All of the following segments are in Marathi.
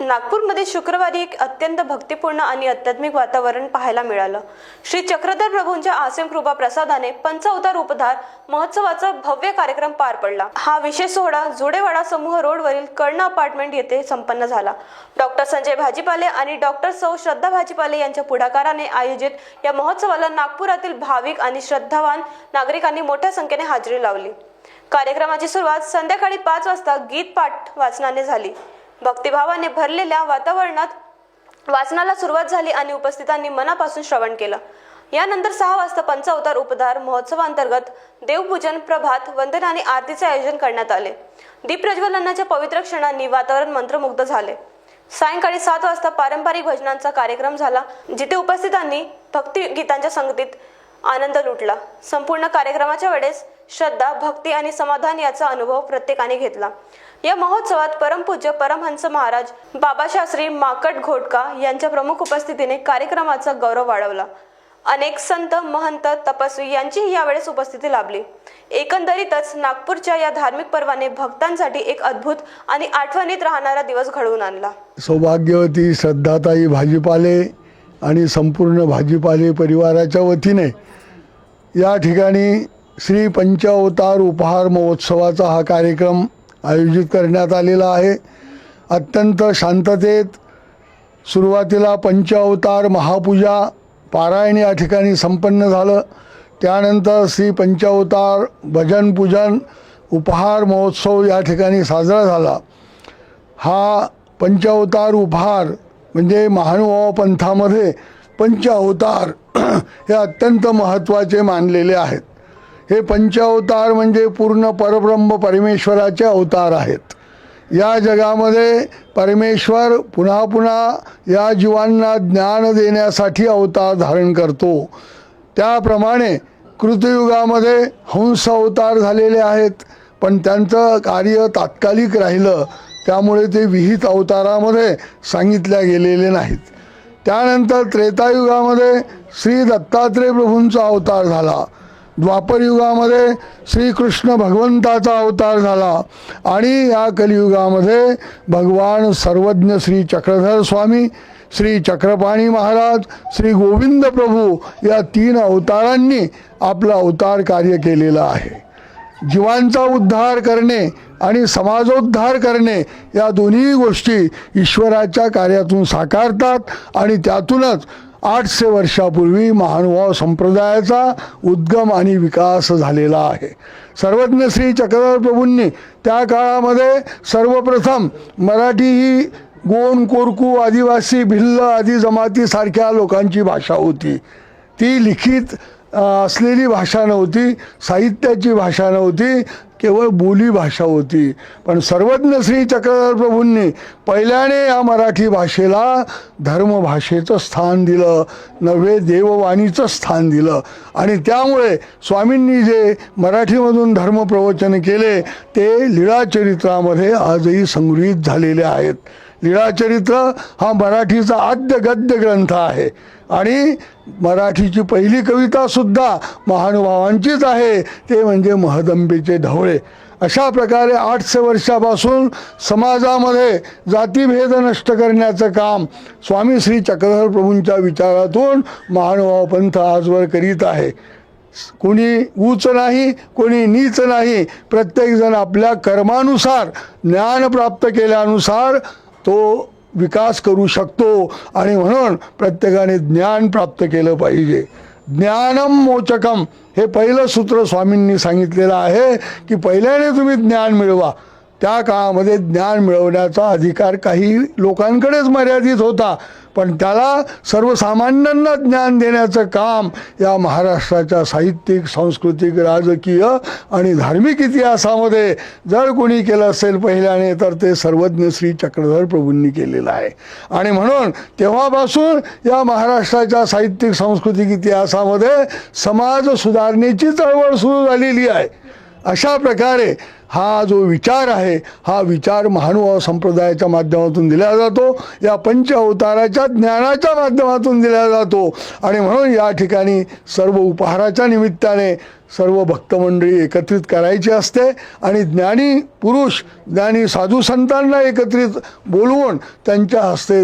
नागपूरमध्ये शुक्रवारी एक अत्यंत भक्तिपूर्ण आणि आध्यात्मिक वातावरण पाहायला मिळालं. श्री चक्रधर प्रभूंच्या आसिम कृपा प्रसादाने पंचअवतार उपधार महोत्सवाचा भव्य कार्यक्रम पार पडला. हा विशेष सोहळा जुडेवाडा समूह रोडवरील कर्ण अपार्टमेंट येथे संपन्न झाला. डॉक्टर संजय भाजीपाले आणि डॉक्टर सौ श्रद्धा भाजीपाले यांच्या पुढाकाराने आयोजित या महोत्सवाला नागपुरातील भाविक आणि श्रद्धावान नागरिकांनी मोठ्या संख्येने हजेरी लावली. कार्यक्रमाची सुरुवात संध्याकाळी पाच वाजता गीत पाठ वाचनाने झाली. भक्तिभावाने भरलेल्या वातावरणात वाचनाला सुरुवात झाली आणि उपस्थितांनी मनापासून श्रवण केलं. यानंतर सहा वाजता पंचावतार उपधार महोत्सवांतर्गत देवपूजन प्रभात वंदन आणि आरतीचे आयोजन करण्यात आले. दीपप्रज्वलनाच्या पवित्र क्षणांनी वातावरण मंत्रमुग्ध झाले. सायंकाळी सात वाजता पारंपरिक भजनांचा कार्यक्रम झाला जिथे उपस्थितांनी भक्ती गीतांच्या संगतीत आनंद लुटला. संपूर्ण कार्यक्रमाच्या वेळेस श्रद्धा भक्ती आणि समाधान याचा अनुभव प्रत्येकाने घेतला. या महोत्सवात परमपूज्य परमहंस महाराज बाबाशास्त्री माकट घोटका यांच्या प्रमुख उपस्थितीने कार्यक्रमाचा गौरव वाढवला. अनेक संत महंत तपस्वी यांचीही यावेळेस उपस्थिती लाभली. एकंदरीतच नागपूरच्या या धार्मिक पर्वाने भक्तांसाठी एक अद्भुत आणि आठवणीत राहणारा दिवस घडवून आणला. सौभाग्यवती श्रद्धाताई भाजीपाले आणि संपूर्ण भाजीपाले परिवाराच्या वतीने या ठिकाणी श्री पंचावतार उपहार महोत्सवाचा हा कार्यक्रम आयोजित करण्यात आलेला आहे. अत्यंत शांततेत सुरुवातीला पंचावतार महापूजा पारायण या ठिकाणी संपन्न झालं. त्यानंतर श्री पंचावतार भजन पूजन उपहार महोत्सव या ठिकाणी साजरा झाला. हा पंचावतार उपहार म्हणजे महानुभाव पंथामध्ये पंचावतार हे अत्यंत महत्त्वाचे मानलेले आहेत. हे पंचावतार म्हणजे पूर्ण परब्रह्म परमेश्वराचे अवतार आहेत. या जगामध्ये परमेश्वर पुन्हा पुन्हा या जीवांना ज्ञान देण्यासाठी अवतार धारण करतो. त्याप्रमाणे कृतयुगामध्ये हंस अवतार झालेले आहेत. पण त्यांचं कार्य तात्कालिक राहिलं. त्यामुळे ते विहित अवतारामध्ये सांगितल्या गेलेले नाहीत. त्यानंतर त्रेतायुगामध्ये श्री दत्तात्रय प्रभूंचा अवतार झाला. द्वापरयुगामध्ये श्रीकृष्ण भगवंताचा अवतार झाला आणि या कलियुगामध्ये भगवान सर्वज्ञ श्री चक्रधर स्वामी श्री चक्रपाणी महाराज श्री गोविंद प्रभू या तीन अवतारांनी आपलं अवतार कार्य केलेलं आहे. जीवांचा उद्धार करणे आणि समाजोद्धार करणे या दोन्ही गोष्टी ईश्वराच्या कार्यातून साकारतात आणि त्यातूनच आठशे वर्षापूर्वी महानुभाव संप्रदायाचा उद्गम आणि विकास झालेला आहे. सर्वज्ञ श्री चक्रधर प्रभूंनी त्या काळामध्ये सर्वप्रथम मराठी ही गोंड कोरकू आदिवासी भिल्ल आदी जमातीसारख्या लोकांची भाषा होती. ती लिखित असलेली भाषा नव्हती साहित्याची भाषा नव्हती केवळ बोली भाषा होती. पण सर्वज्ञ श्री चक्रधर प्रभूंनी पहिल्याने या मराठी भाषेला धर्मभाषेचं स्थान दिलं नव्हे देववाणीचं स्थान दिलं. आणि त्यामुळे स्वामींनी जे मराठीमधून धर्मप्रवचन केले ते लीळाचरित्रामध्ये आजही संगृहीत झालेले आहेत. लीळाचरित्र हा मराठीचा आद्य गद्य ग्रंथ आहे. आणि मराठीची पहिली कवितासुद्धा महानुभावांचीच आहे. ते म्हणजे महदंबीचे ढवळे. अशा प्रकारे आठशे वर्षापासून समाजामध्ये जातीभेद नष्ट करण्याचं काम स्वामी श्री चक्रधर प्रभूंच्या विचारातून महानुभाव पंथ आजवर करीत आहे. कोणी ऊच नाही कोणी नीच नाही. प्रत्येकजण आपल्या कर्मानुसार ज्ञान प्राप्त केल्यानुसार तो विकास करू शकतो आणि म्हणून प्रत्येकाने ज्ञान प्राप्त केलं पाहिजे. ज्ञानम मोचकम हे पहिलं सूत्र स्वामींनी सांगितलेलं आहे की पहिल्याने तुम्ही ज्ञान मिळवा. त्या काळामध्ये ज्ञान मिळवण्याचा अधिकार काही लोकांकडेच मर्यादित होता. पण त्याला सर्वसामान्यांना ज्ञान देण्याचं काम या महाराष्ट्राच्या साहित्यिक सांस्कृतिक राजकीय आणि धार्मिक इतिहासामध्ये जर कोणी केलं असेल पहिल्याने तर ते सर्वज्ञ श्री चक्रधर प्रभूंनी केलेलं आहे. आणि म्हणून तेव्हापासून या महाराष्ट्राच्या साहित्यिक सांस्कृतिक इतिहासामध्ये समाज सुधारणेची चळवळ सुरू झालेली आहे. अशा प्रकारे हा जो विचार आहे हा विचार महानुभाव संप्रदायाच्या माध्यमातून दिला जातो या पंच अवताराच्या ज्ञानाच्या माध्यमातून दिला जातो. आणि म्हणून या ठिकाणी सर्व उपहाराच्या निमित्ताने सर्व भक्तमंडळी एकत्रित करायची असते आणि ज्ञानी पुरुष ज्ञानी साधू संतांना एकत्रित बोलवून त्यांच्या हस्ते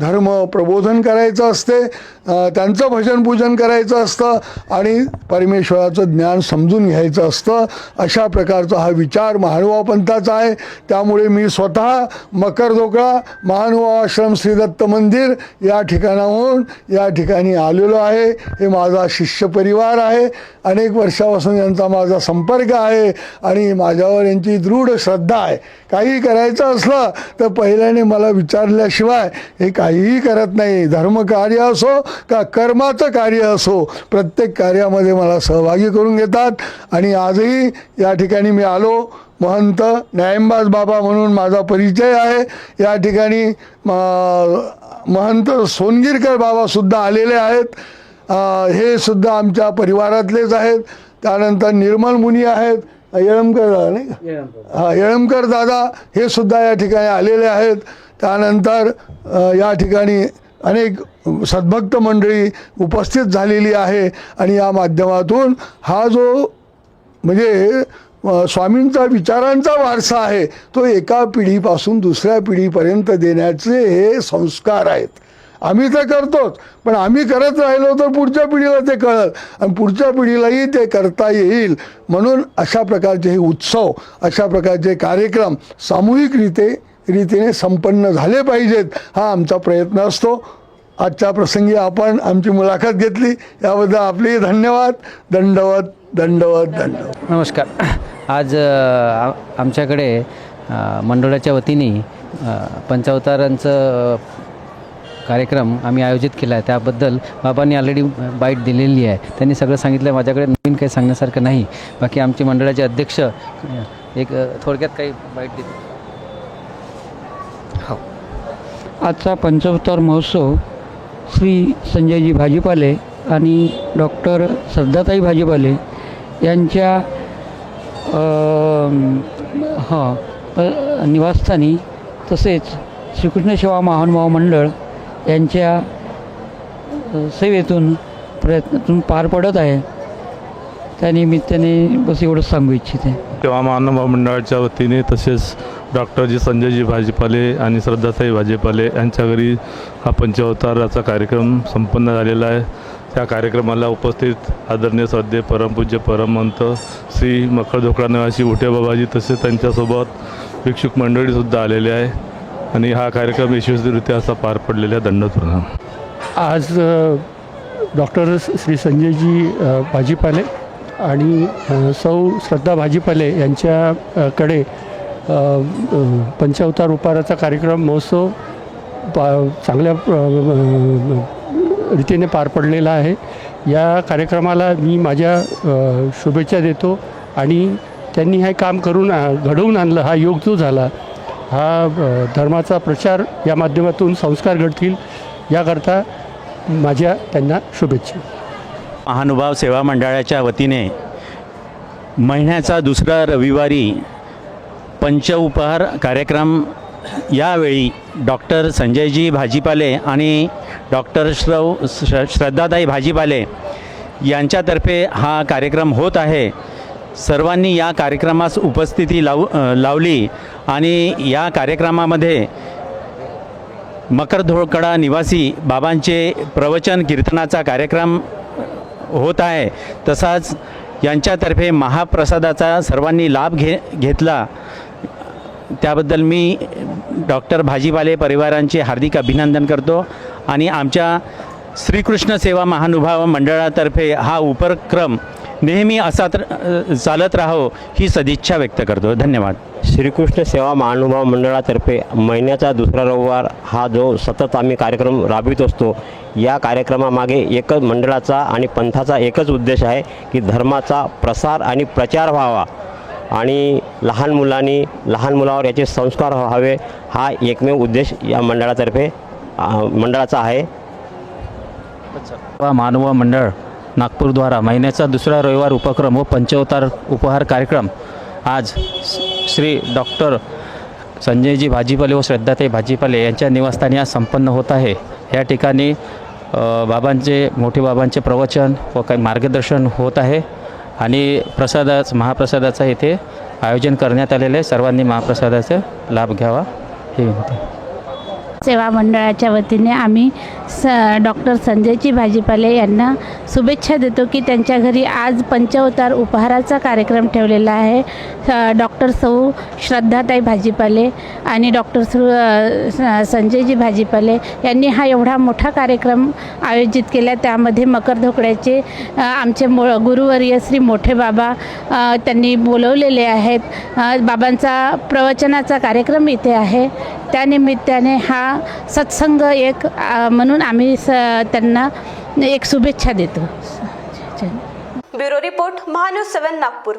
धर्म प्रबोधन करायचं असते त्यांचं भजन पूजन करायचं असतं आणि परमेश्वराचं ज्ञान समजून घ्यायचं असतं अशा प्रकारचा हा विचार महानुभाव पंथाचा आहे. त्यामुळे मी स्वतः मकरधोकळा महानुभाव आश्रम श्री दत्त मंदिर या ठिकाणाहून या ठिकाणी आलेलो आहे. हे माझा शिष्य परिवार आहे. अनेक वर्षापासून यांचा माझा संपर्क आहे आणि माझ्यावर यांची दृढ श्रद्धा आहे. काही करायचं असलं तर पहिल्याने मला विचारल्याशिवाय हे काहीही करत नाही. धर्मकार्य असो का कर्माचं कार्य असो प्रत्येक कार्यामध्ये मला सहभागी करून घेतात. आणि आजही या ठिकाणी मी आलो. महंत न्यायंबाज बाबा म्हणून माझा परिचय आहे. या ठिकाणी महंत सोनगिरकर बाबासुद्धा आलेले आहेत. हे सुद्धा आमच्या परिवारातलेच आहेत. त्यानंतर निर्मल मुनी आहेत. येळमकर दादा नाही का? हा येळमकर दादा हे सुद्धा या ठिकाणी आलेले आहेत. त्यानंतर या ठिकाणी अनेक सद्भक्त मंडळी उपस्थित झालेली आहे आणि या माध्यमातून हा जो म्हणजे स्वामींचा विचारांचा वारसा आहे तो एका पिढीपासून दुसऱ्या पिढीपर्यंत देण्याचे हे संस्कार आहेत. आम्ही तर करतोच पण आम्ही करत राहिलो तर पुढच्या पिढीला ते कळल आणि पुढच्या पिढीलाही ते करता येईल. म्हणून अशा प्रकारचे हे उत्सव अशा प्रकारचे कार्यक्रम सामूहिकरीते रीतीने संपन्न झाले पाहिजेत. हा आमचा प्रयत्न असतो. आजच्या प्रसंगी आपण आमची मुलाखत घेतली. याबद्दल आपले धन्यवाद. दंडवत दंडवत दंडवत. नमस्कार. आज आमच्याकडे मंडळाच्या वतीने पंचावतारांचं कार्यक्रम आम्ही आयोजित केला आहे. त्याबद्दल बाबांनी ऑलरेडी बाईट दिलेली आहे. त्यांनी सगळं सांगितलं. माझ्याकडे नवीन काही सांगण्यासारखं नाही. बाकी आमचे मंडळाचे अध्यक्ष एक थोडक्यात काही बाईट देतील. आजचा पंचवतार महोत्सव श्री संजयजी भाजीपाले आणि डॉक्टर श्रद्धाताई भाजीपाले यांच्या हां निवासस्थानी तसेच श्रीकृष्ण सेवा महानुभाव मंडळ यांच्या सेवेतून प्रयत्नातून पार पडत आहे. त्यानिमित्ताने बस एवढंच सांगू इच्छिते. तेव्हा महानुभाव मंडळाच्या वतीने तसेच डॉक्टरजी संजयजी भाजीपाले आणि श्रद्धाताई भाजीपाले यांच्या घरी हा पंचावताराचा कार्यक्रम संपन्न झालेला आहे. त्या कार्यक्रमाला उपस्थित आदरणीय श्रद्धे परमपूज्य परमहंत श्री मकर निवासी उठेबाबाजी तसेच त्यांच्यासोबत भिक्षुक मंडळीसुद्धा आलेले आहे. आणि हा कार्यक्रम यशस्वीरित्या असा पार पडलेला आहे दंड प्रणाम आज डॉक्टर श्री संजयजी भाजीपाले आणि सौ श्रद्धा भाजीपाले यांच्याकडे पंचावतार उपाराचा कार्यक्रम महोत्सव पा चांगल्या रीतीने पार पडलेला आहे. या कार्यक्रमाला मी माझ्या शुभेच्छा देतो आणि त्यांनी हे काम करून आ- घडवून आणलं हा योग जो झाला हा धर्माचा प्रचार या माध्यमातून संस्कार घडतील याकरता माझ्या त्यांना शुभेच्छा. महानुभाव सेवा मंडळाच्या वतीने महिन्याचा दुसरा रविवारी पंचउपहार कार्यक्रम यावेळी डॉक्टर संजयजी भाजीपाले आणि डॉक्टर श्रव श्रद्धाताई भाजीपाले यांच्यातर्फे हा कार्यक्रम होत आहे. सर्वांनी या कार्यक्रमास उपस्थिती लाव लावली आणि या कार्यक्रमामध्ये मकरधोळकडा निवासी बाबांचे प्रवचन कीर्तनाचा कार्यक्रम होत आहे. तसाच यांच्यातर्फे महाप्रसादाचा सर्वांनी लाभ घे घेतला. त्याबद्दल मी डॉक्टर भाजीपाले परिवारांचे हार्दिक अभिनंदन करतो आणि आमच्या श्रीकृष्ण सेवा महानुभाव मंडळातर्फे हा उपक्रम नेहमी असा तर- चालत राहो ही सदिच्छा व्यक्त करतो. धन्यवाद. श्रीकृष्ण सेवा महानुभाव मंडळातर्फे महिन्याचा दुसरा रविवार हा जो सतत आम्ही कार्यक्रम राबवित असतो या कार्यक्रमामागे एकच मंडळाचा आणि पंथाचा एकच उद्देश आहे की धर्माचा प्रसार आणि प्रचार व्हावा. आणि लहान मुलांनी लहान मुलावर याचे संस्कार व्हावे हा एकमेव उद्देश या मंडळातर्फे मंडळाचा आहे. मानव मंडळ नागपूरद्वारा महिन्याचा दुसरा रविवार उपक्रम व पंचवतार उपहार कार्यक्रम. आज श्री डॉक्टर संजयजी भाजीपाले व श्रद्धाताई भाजीपाले यांच्या निवासस्थानी आज संपन्न होत आहे. या ठिकाणी बाबांचे मोठे बाबांचे प्रवचन व काही मार्गदर्शन होत आहे. आणि प्रसादाच महाप्रसादाचं इथे आयोजन करण्यात आलेलं आहे. सर्वांनी महाप्रसादाचा लाभ घ्यावा ही विनंती. सेवा मंडळाच्या वतीने आम्ही स डॉक्टर संजयजी भाजीपाले यांना शुभेच्छा देतो की त्यांच्या घरी आज पंचवतार उपहाराचा कार्यक्रम ठेवलेला आहे. डॉक्टर सौ श्रद्धाताई भाजीपाले आणि डॉक्टर सु संजयजी भाजीपाले यांनी हा एवढा मोठा कार्यक्रम आयोजित केला. त्यामध्ये मकर धोकड्याचे आमचे मो गुरुवर्य श्री मोठे बाबा त्यांनी बोलवलेले आहेत. बाबांचा प्रवचनाचा कार्यक्रम इथे आहे. त्यानिमित्ताने हा सत्संग एक म्हणून आम्ही स त्यांना एक शुभेच्छा देतो. Bureau report MahaNews seven Nagpur.